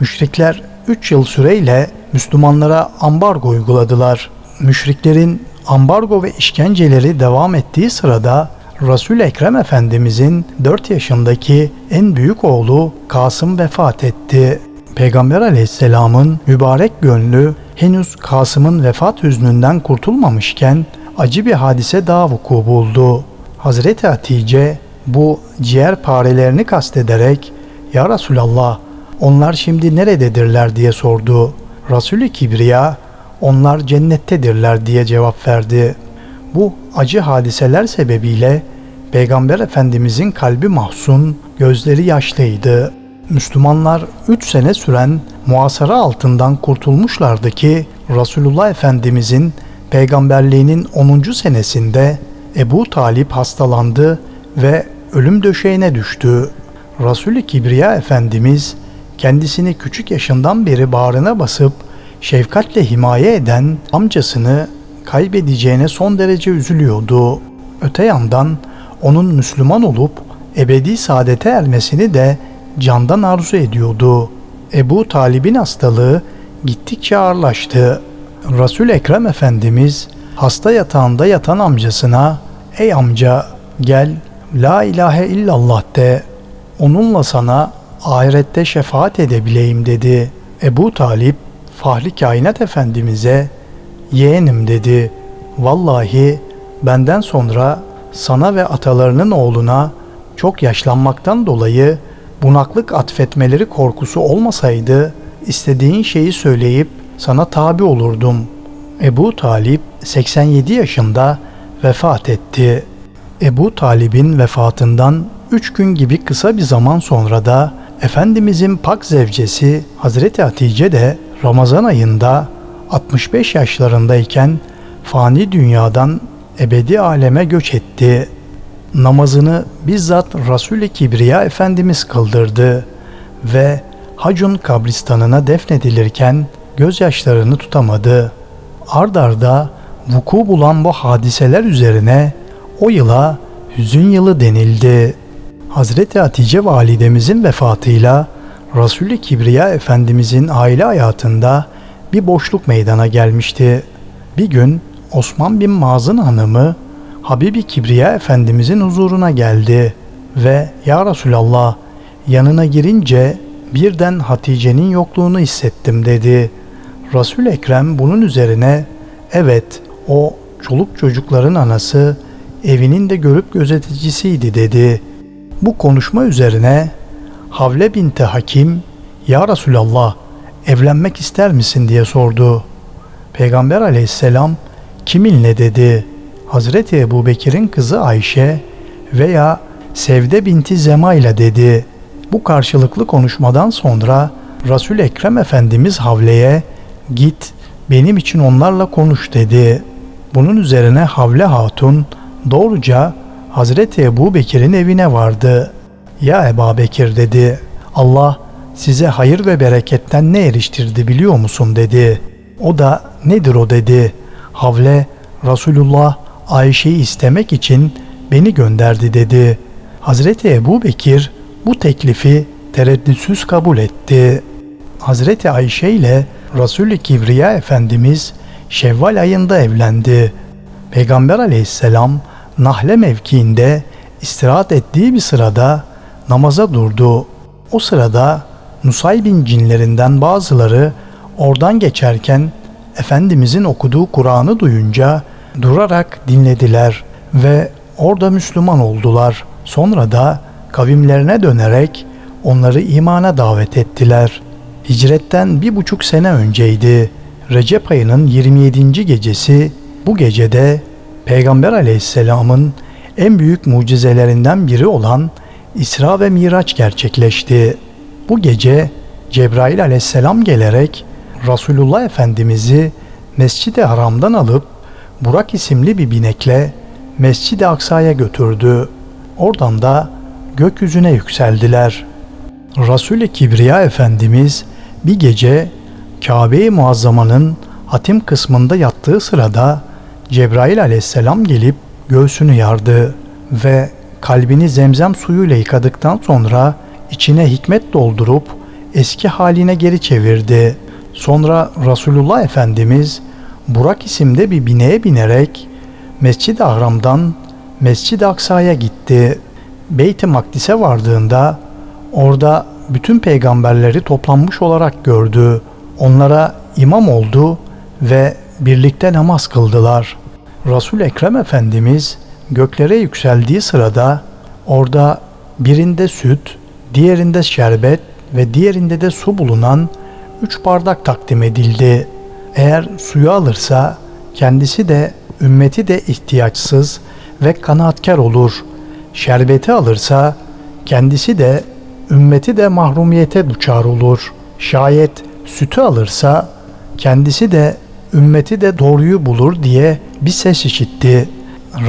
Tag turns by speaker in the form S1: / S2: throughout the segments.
S1: Müşrikler 3 yıl süreyle Müslümanlara ambargo uyguladılar. Müşriklerin ambargo ve işkenceleri devam ettiği sırada Resul Ekrem Efendimizin 4 yaşındaki en büyük oğlu Kasım vefat etti. Peygamber Aleyhisselam'ın mübarek gönlü henüz Kasım'ın vefat hüznünden kurtulmamışken acı bir hadise daha vuku buldu. Hazreti Hatice bu ciğer parelerini kastederek "Ya Resulallah, onlar şimdi nerededirler?" diye sordu. Resulü Kibriya onlar cennettedirler diye cevap verdi. Bu acı hadiseler sebebiyle Peygamber Efendimizin kalbi mahzun, gözleri yaşlıydı. Müslümanlar 3 sene süren muhasara altından kurtulmuşlardı ki Resulullah Efendimizin peygamberliğinin 10. senesinde Ebu Talip hastalandı ve ölüm döşeğine düştü. Resulü Kibriya Efendimiz kendisini küçük yaşından beri bağrına basıp şefkatle himaye eden amcasını kaybedeceğine son derece üzülüyordu. Öte yandan onun Müslüman olup ebedi saadete ermesini de candan arzu ediyordu. Ebu Talib'in hastalığı gittikçe ağırlaştı. Resul Ekrem Efendimiz hasta yatağında yatan amcasına "Ey amca gel la ilahe illallah de. Onunla sana ahirette şefaat edebileyim." dedi. Ebu Talip Fahri Kainat Efendimiz'e "Yeğenim." dedi. "Vallahi benden sonra sana ve atalarının oğluna çok yaşlanmaktan dolayı bunaklık atfetmeleri korkusu olmasaydı istediğin şeyi söyleyip sana tabi olurdum. Ebu Talip 87 yaşında vefat etti. Ebu Talib'in vefatından 3 gün gibi kısa bir zaman sonra da Efendimizin pak zevcesi Hazreti Hatice de Ramazan ayında 65 yaşlarındayken fani dünyadan ebedi aleme göç etti. Namazını bizzat Resul-i Kibriya Efendimiz kıldırdı ve Hacun kabristanına defnedilirken gözyaşlarını tutamadı. Ard arda vuku bulan bu hadiseler üzerine o yıla hüzün yılı denildi. Hazreti Hatice validemizin vefatıyla Resul-i Kibriya Efendimizin aile hayatında bir boşluk meydana gelmişti. Bir gün Osman bin Mazın hanımı Habibi Kibriya Efendimizin huzuruna geldi ve Ya Resulallah yanına girince birden Hatice'nin yokluğunu hissettim dedi. Resul Ekrem bunun üzerine evet o çoluk çocukların anası evinin de görüp gözeticisiydi dedi. Bu konuşma üzerine Havle binti Hakim Ya Resulallah evlenmek ister misin diye sordu. Peygamber aleyhisselam kiminle dedi. Hazreti Ebu Bekir'in kızı Ayşe veya Sevde binti Zema ile dedi. Bu karşılıklı konuşmadan sonra Resul Ekrem Efendimiz Havle'ye git benim için onlarla konuş dedi. Bunun üzerine Havle Hatun doğruca Hazreti Ebu Bekir'in evine vardı. Ya Ebu Bekir dedi. Allah size hayır ve bereketten ne eriştirdi biliyor musun dedi. O da nedir o dedi. Havle Resulullah Ayşe'yi istemek için beni gönderdi dedi. Hazreti Ebu Bekir bu teklifi tereddütsüz kabul etti. Hazreti Ayşe ile Resul-i Kibriya Efendimiz Şevval ayında evlendi. Peygamber aleyhisselam Nahle mevkiinde istirahat ettiği bir sırada namaza durdu. O sırada Nusaybin cinlerinden bazıları oradan geçerken Efendimizin okuduğu Kur'an'ı duyunca durarak dinlediler ve orada Müslüman oldular. Sonra da kavimlerine dönerek onları imana davet ettiler. Hicretten bir buçuk sene önceydi. Recep ayının 27. gecesi bu gecede Peygamber aleyhisselamın en büyük mucizelerinden biri olan İsra ve Miraç gerçekleşti. Bu gece Cebrail aleyhisselam gelerek Resulullah Efendimiz'i Mescid-i Haram'dan alıp Burak isimli bir binekle Mescid-i Aksa'ya götürdü. Oradan da gökyüzüne yükseldiler. Resul-i Kibriya Efendimiz bir gece Kabe-i Muazzama'nın hatim kısmında yattığı sırada Cebrail aleyhisselam gelip göğsünü yardı ve kalbini zemzem suyuyla yıkadıktan sonra içine hikmet doldurup eski haline geri çevirdi. Sonra Resulullah Efendimiz Burak isimde bir bineğe binerek Mescid-i Ahram'dan Mescid-i Aksa'ya gitti. Beyt-i Makdis'e vardığında orada bütün peygamberleri toplanmış olarak gördü. Onlara imam oldu ve birlikte namaz kıldılar. Resul Ekrem Efendimiz göklere yükseldiği sırada orada birinde süt, diğerinde şerbet ve diğerinde de su bulunan üç bardak takdim edildi. Eğer suyu alırsa kendisi de ümmeti de ihtiyaçsız ve kanaatkar olur. Şerbeti alırsa kendisi de ümmeti de mahrumiyete duçar olur. Şayet sütü alırsa kendisi de ümmeti de doğruyu bulur diye bir ses işitti.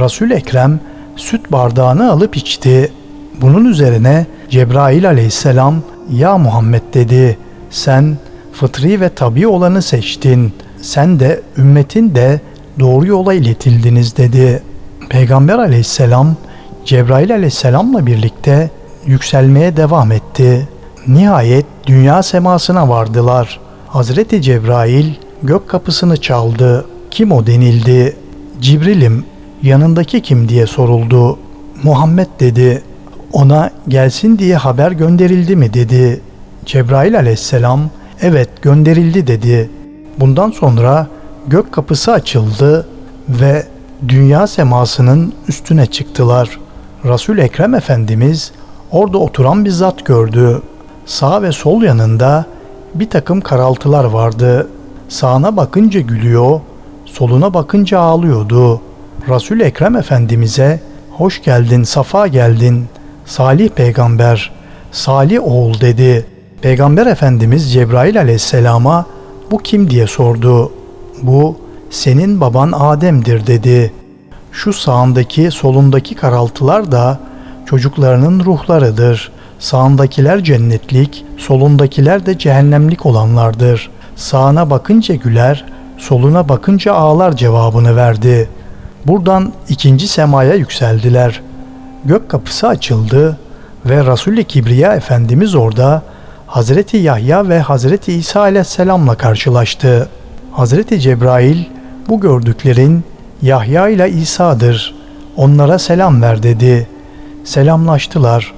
S1: Resul Ekrem süt bardağını alıp içti. Bunun üzerine Cebrail aleyhisselam ya Muhammed dedi sen fıtri ve tabi olanı seçtin. Sen de ümmetin de doğru yola iletildiniz dedi. Peygamber aleyhisselam Cebrail aleyhisselamla birlikte yükselmeye devam etti. Nihayet dünya semasına vardılar. Hazreti Cebrail gök kapısını çaldı. Kim o denildi. Cibril'im yanındaki kim diye soruldu. Muhammed dedi. Ona gelsin diye haber gönderildi mi dedi. Cebrail aleyhisselam evet gönderildi dedi. Bundan sonra gök kapısı açıldı ve dünya semasının üstüne çıktılar. Resul Ekrem Efendimiz orada oturan bir zat gördü. Sağ ve sol yanında bir takım karaltılar vardı. Sağına bakınca gülüyor, soluna bakınca ağlıyordu. Resul Ekrem Efendimiz'e hoş geldin, safa geldin, salih peygamber, salih oğul dedi. Peygamber Efendimiz Cebrail aleyhisselama bu kim diye sordu. Bu senin baban Adem'dir dedi. Şu sağındaki solundaki karaltılar da çocuklarının ruhlarıdır. Sağındakiler cennetlik, solundakiler de cehennemlik olanlardır. Sağına bakınca güler, soluna bakınca ağlar cevabını verdi. Buradan ikinci semaya yükseldiler. Gök kapısı açıldı ve Resul-i Kibriya Efendimiz orada Hazreti Yahya ve Hazreti İsa aleyhisselamla karşılaştı. Hazreti Cebrail bu gördüklerin Yahya ile İsa'dır. Onlara selam ver dedi. Selamlaştılar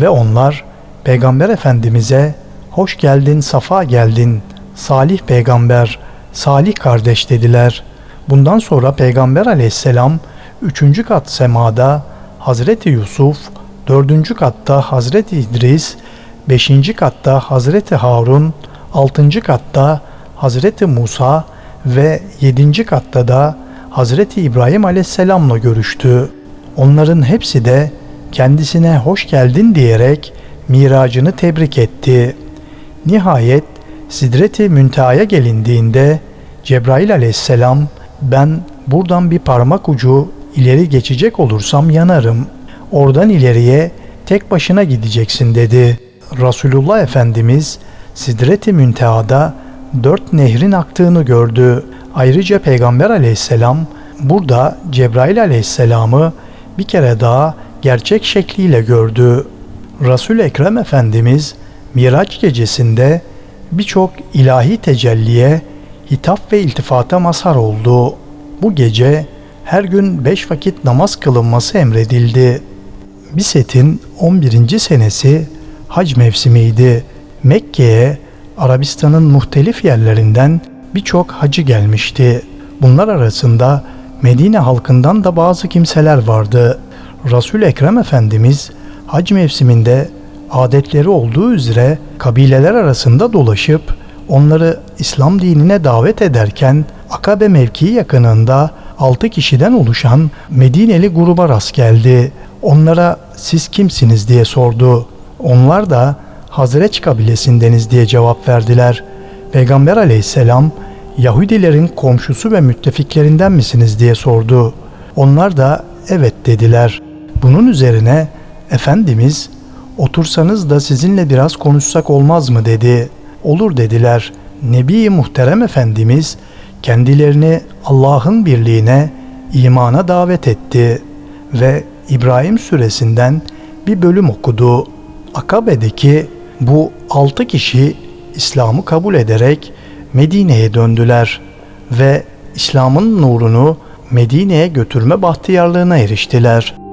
S1: ve onlar Peygamber Efendimiz'e hoş geldin, safa geldin, salih peygamber, salih kardeş dediler. Bundan sonra Peygamber aleyhisselam üçüncü kat semada Hazreti Yusuf, dördüncü katta Hazreti İdris, beşinci katta Hazreti Harun, altıncı katta Hazreti Musa ve yedinci katta da Hazreti İbrahim aleyhisselamla görüştü. Onların hepsi de kendisine hoş geldin diyerek miracını tebrik etti. Nihayet Sidret-i Münteha'ya gelindiğinde Cebrail aleyhisselam ben buradan bir parmak ucu ileri geçecek olursam yanarım. Oradan ileriye tek başına gideceksin dedi. Resulullah Efendimiz Sidret-i Münteha'da dört nehrin aktığını gördü. Ayrıca Peygamber aleyhisselam burada Cebrail aleyhisselamı bir kere daha gerçek şekliyle gördü. Resul Ekrem Efendimiz Miraç gecesinde birçok ilahi tecelliye, hitap ve iltifata mazhar oldu. Bu gece her gün beş vakit namaz kılınması emredildi. Biset'in 11. senesi hac mevsimiydi. Mekke'ye Arabistan'ın muhtelif yerlerinden birçok hacı gelmişti. Bunlar arasında Medine halkından da bazı kimseler vardı. Resul Ekrem Efendimiz hac mevsiminde adetleri olduğu üzere kabileler arasında dolaşıp onları İslam dinine davet ederken Akabe mevkii yakınında 6 kişiden oluşan Medineli gruba rast geldi. Onlara siz kimsiniz diye sordu. Onlar da Hazreç kabilesindeniz diye cevap verdiler. Peygamber aleyhisselam Yahudilerin komşusu ve müttefiklerinden misiniz diye sordu. Onlar da evet dediler. Bunun üzerine Efendimiz otursanız da sizinle biraz konuşsak olmaz mı dedi. Olur dediler. Nebi Muhterem Efendimiz kendilerini Allah'ın birliğine, imana davet etti ve İbrahim suresinden bir bölüm okudu. Akabe'deki Bu altı kişi İslam'ı kabul ederek Medine'ye döndüler ve İslam'ın nurunu Medine'ye götürme bahtiyarlığına eriştiler.